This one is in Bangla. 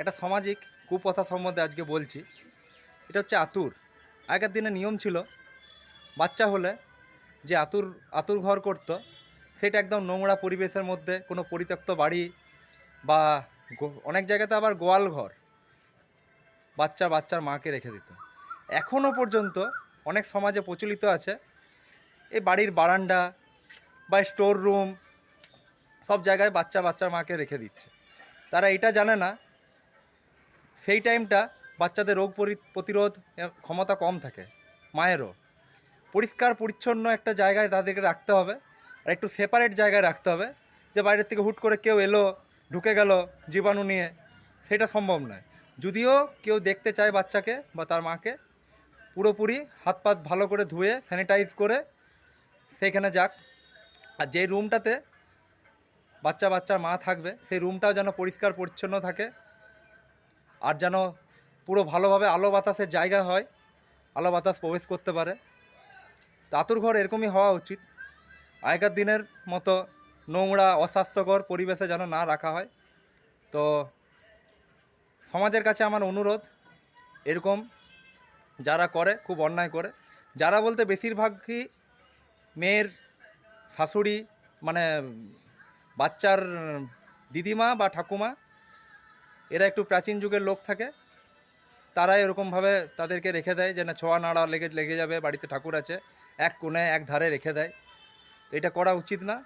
একটা সামাজিক কুপ্রথা সম্বন্ধে আজকে বলছি। এটা হচ্ছে আতুর। আগের দিনে নিয়ম ছিল, বাচ্চা হলে যে আতুর আতুর ঘর করতো, সেটা একদম নোংরা পরিবেশের মধ্যে কোনো পরিত্যক্ত বাড়ি বা অনেক জায়গাতে আবার গোয়াল ঘর, বাচ্চা বাচ্চার মাকে রেখে দিত। এখনও পর্যন্ত অনেক সমাজে প্রচলিত আছে এই বাড়ির বারান্দা বা স্টোর রুম সব জায়গায় বাচ্চা বাচ্চার মাকে রেখে দিচ্ছে। তারা এটা জানে না সেই টাইমটা বাচ্চাদের রোগ পরি- প্রতিরোধ ক্ষমতা কম থাকে, মায়েরও। পরিষ্কার, পরিচ্ছন্ন একটা জায়গায় তাদেরকে রাখতে হবে, আর একটু সেপারেট জায়গায় রাখতে হবে, যে বাইরের থেকে হুট করে কেউ এলো, ঢুকে গেল জীবাণু নিয়ে, সেটা সম্ভব নয়। যদিও কেউ দেখতে চায় বাচ্চাকে বা তার মাকে, পুরোপুরি হাত পাত ভালো করে ধুয়ে স্যানিটাইজ করে, সেইখানে যাক। আর যেই রুমটাতে বাচ্চা বাচ্চার মা থাকবে, সেই রুমটাও যেন পরিষ্কার, পরিচ্ছন্ন থাকে আর যেন পুরো ভালোভাবে আলো বাতাসের জায়গা হয়, আলো বাতাস প্রবেশ করতে পারে। তো আতুর ঘর এরকমই হওয়া উচিত। আগেকার দিনের মতো নোংরা, অস্বাস্থ্যকর পরিবেশে যেন না রাখা হয়। তো সমাজের কাছে আমার অনুরোধ, এরকম যারা করে, খুব অন্যায় করে, যারা বলতে বেশিরভাগই মেয়ের শাশুড়ি মানে বাচ্চার দিদিমা বা ঠাকুমা এরা একটু প্রাচীন যুগের লোক থাকে। তারা এরকমভাবে তাদেরকে রেখে দেয় যে, না, ছোঁয়া নাড়া লেগে লেগে যাবে, বাড়িতে ঠাকুর আছে। এক কোণে, এক ধারে রেখে দেয়। এটা করা উচিত না।